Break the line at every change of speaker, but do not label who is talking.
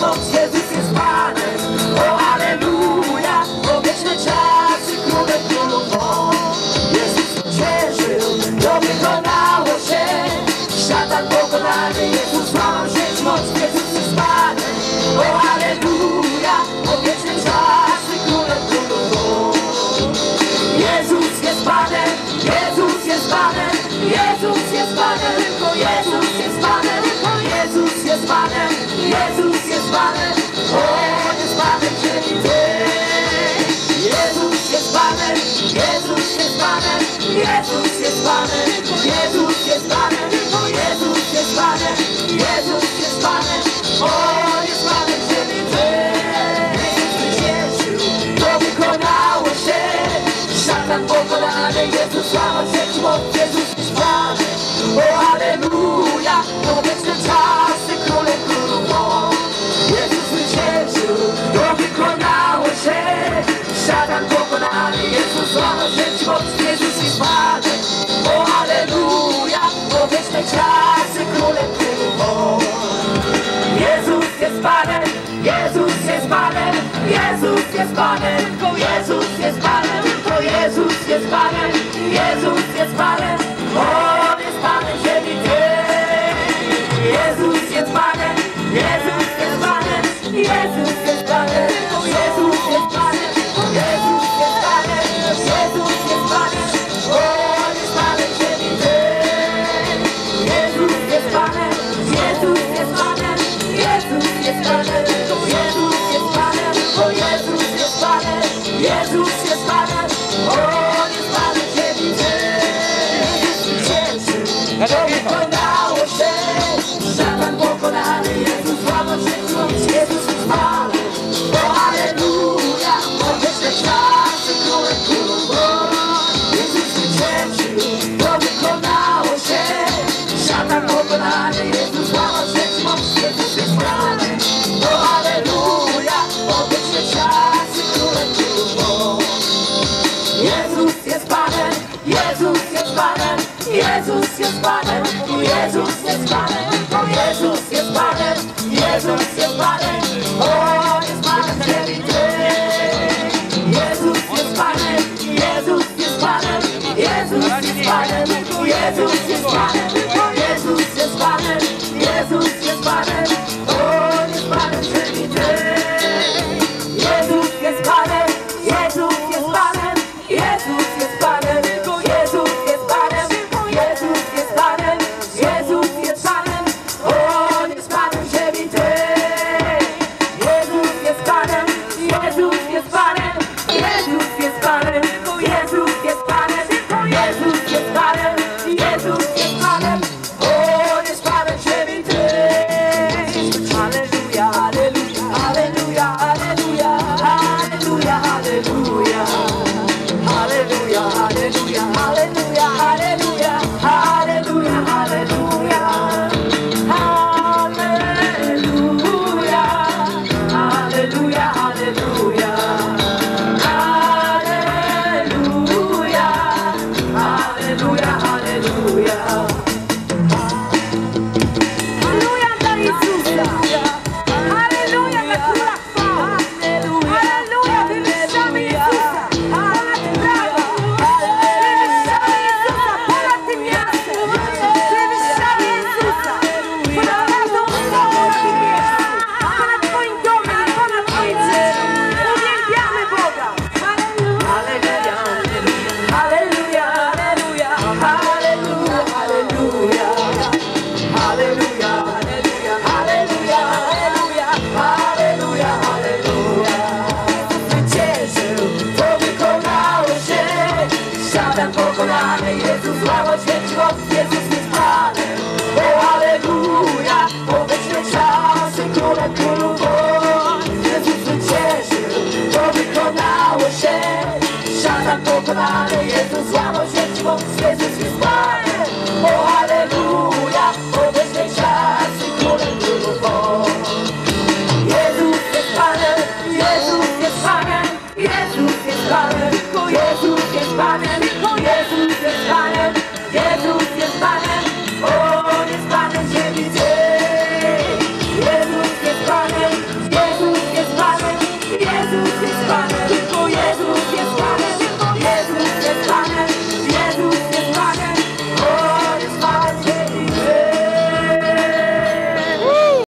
moc, Jezus jest Panem O aleluja, o wieczne czasy królem królową Jezus cieszył, to wykonało się. Szatan pokonany, Jezus ma żyć moc, Jezus jest Panem O aleluja, o wieczne czasy królem królową Jezus jest Panem, Jezus jest Panem. Jezus jest Panem, tylko Jezus jest Panem, Jezus jest Panem, On jest Panem ziemi tej. Jezus jest Panem, Jezus jest Panem, Jezus jest Panem, Jezus jest Panem, tylko Jezus jest Panem, Jezus jest Panem, On jest Panem ziemi tej. Zwyciężył, to wykonało się. Szatan pokonany, Jezus sława się moc, moc, Jezus jest Panem. O Aleluja, to wieczne czasy, królem królów. Jezus jest Panem, Jezus jest Panem, Jezus jest Panem, tylko Jezus jest Panem, tylko Jezus jest Panem, Jezus jest Panem, On Jezus jest Panem. Jezus jest Panem, Jezus jest Panem, Jezus jest Panem, Jezus jest Panem, to Jezus jest Panem, Jezus jest Panem, On jest Panem ziemi tej. Jezus jest Panem, Jezus jest Panem, Jezus jest Panem, Jezus jest Panem, Jezus jest Panem, Jezus jest Panem, Chrystusu sława świeci od Jezus jest Panem. O Alleluja, obecne czasy Królem Królów Jezus wycieszył, to wykonało się. Szatan pokonany, Jezus sława świeci od Jezus